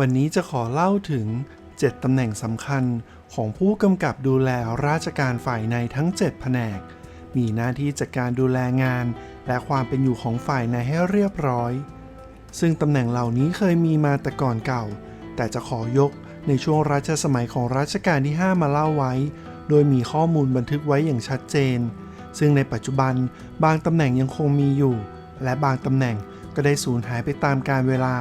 วันนี้จะขอเล่าถึง 7 ตำแหน่งสำคัญของผู้กำกับดูแลราชการฝ่ายในทั้ง 7 แผนก มีหน้าที่จัดการดูแลงาน และความเป็นอยู่ของฝ่ายในให้เรียบร้อย ซึ่งตำแหน่งเหล่านี้เคยมีมาแต่ก่อนเก่า แต่จะขอยกในช่วงรัชสมัยของรัชกาลที่ 5 มาเล่าไว้ โดยมีข้อมูลบันทึกไว้อย่างชัดเจน ซึ่งในปัจจุบันบางตำแหน่งยังคงมีอยู่ และบางตำแหน่งก็ได้สูญหายไปตามกาลเวลา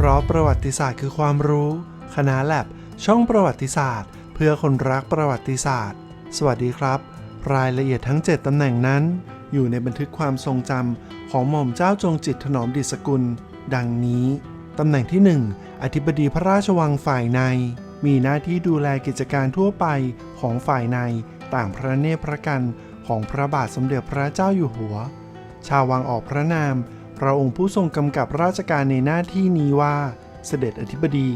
เพราะประวัติศาสตร์คือความรู้ คณะแลบช่องประวัติศาสตร์ เพื่อคนรักประวัติศาสตร์ สวัสดีครับ รายละเอียดทั้ง 7ตำแหน่งนั้น อยู่ในบันทึกความทรงจำของหม่อมเจ้าจงจิตถนอมดิษกุล ดังนี้ตำแหน่งที่ 1 อธิบดีพระราชวังฝ่ายใน มีหน้าที่ดูแลกิจการทั่วไปของฝ่ายในต่างพระเนตรพระกันของพระบาทสมเด็จพระเจ้าอยู่หัว ชาววังออกพระนาม พระองค์ผู้ทรงกำกับราชการในหน้าที่นี้ว่า เสด็จอธิบดี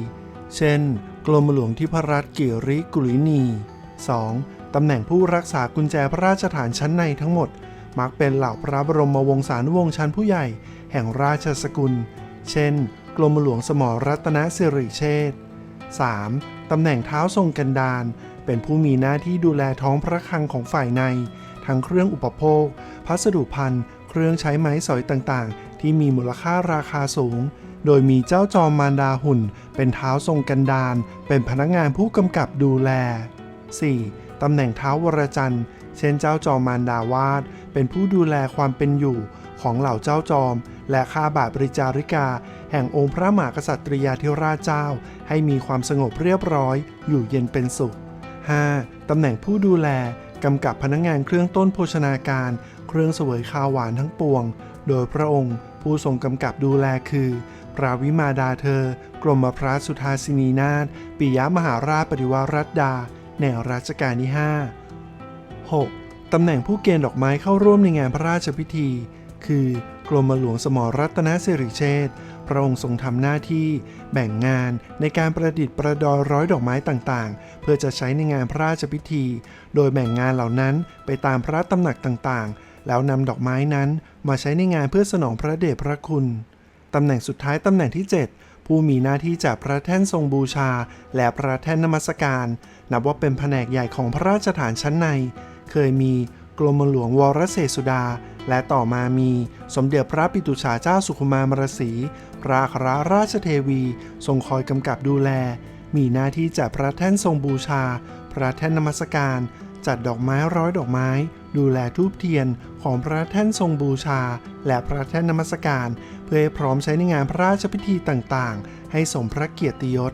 เช่น กรมหลวงที่พระรัตน์เกียริกุลินี 2. ตำแหน่งผู้รักษากุญแจพระราชฐานชั้นในทั้งหมด มักเป็นเหล่าพระบรมวงศานุวงศ์ชั้นผู้ใหญ่ แห่งราชสกุล เช่น กรมหลวงสมรรัตนสิริเชษฐ์ 3. ตำแหน่งเท้าทรงกันดารเป็นผู้มีหน้าที่ดูแลท้องพระคลังของฝ่ายใน ทั้งเครื่องอุปโภค พัสดุภัณฑ์เครื่องใช้ไม้สอยต่าง ที่มีมูลค่าราคาสูง โดยมีเจ้าจอมมารดาหุ่น เป็นเท้าทรงกันดารเป็นพนักงานผู้กำกับดูแล 4. ตำแหน่งเท้าวรจันทร์ เช่นเจ้าจอมมารดาวาด เป็นผู้ดูแลความเป็นอยู่ของเหล่าเจ้าจอม และข้าบาทบริจาริกา แห่งองค์พระมหากษัตริยาธิราชเจ้า ให้มีความสงบเรียบร้อย อยู่เย็นเป็นสุข 5. ตำแหน่งผู้ดูแลกำกับพนักงานเครื่องต้นโภชนาการ เครื่องเสวยข้าวหวานทั้งปวง โดยพระองค์ผู้ทรงกำกับดูแลคือ พระวิมาดาเธอ กรมพระสุทาสินีนาถปิยมหาราชปริวารัตดา ในรัชกาลที่ 5 6. ตำแหน่งผู้เกณฑ์ดอกไม้เข้าร่วมในงานพระราชพิธี คือกรมหลวงสมรรัตนสิริเชษพระองค์ทรงทำหน้าที่แบ่งงานในการประดิษฐ์ประดอยร้อยดอกไม้ต่างๆ เพื่อจะใช้ในงานพระราชพิธี โดยแบ่งงานเหล่านั้นไปตามพระตำหนักต่างๆ แล้วนำดอกไม้นั้นมาใช้ในงานเพื่อสนองพระเดชพระคุณ ตำแหน่งสุดท้ายตำแหน่งที่ 7 ผู้มีหน้าที่จัดพระแท่นทรงบูชา และพระแท่นนมัสการ นับว่าเป็นแผนกใหญ่ของพระราชฐานชั้นใน เคยมีกรมหลวงวรเศษสุดา และต่อมามีสมเด็จพระปิตุฉาเจ้าสุขุมารมรสีพระครราชเทวี ทรงคอยกำกับดูแล มีหน้าที่จัดพระแท่นทรงบูชา พระแท่นนมัสการ จัดดอกไม้ร้อยดอกไม้ ดูแลทูบเทียนของพระแท่นทรงบูชา และพระแท่นนมัสการ เพื่อให้พร้อมใช้ในงานพระราชพิธีต่างๆ ให้สมพระเกียรติยศ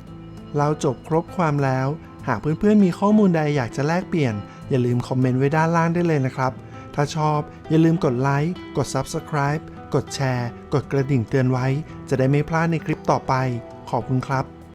เราจบครบความแล้ว หากเพื่อนๆมีข้อมูลใดอยากจะแลกเปลี่ยน อย่าลืมคอมเมนต์ไว้ด้านล่างได้เลยนะครับ ถ้าชอบอย่าลืมกดไลค์กด Subscribe กดแชร์ กดกระดิ่งเตือนไว้ จะได้ไม่พลาดในคลิปต่อไป ขอบคุณครับ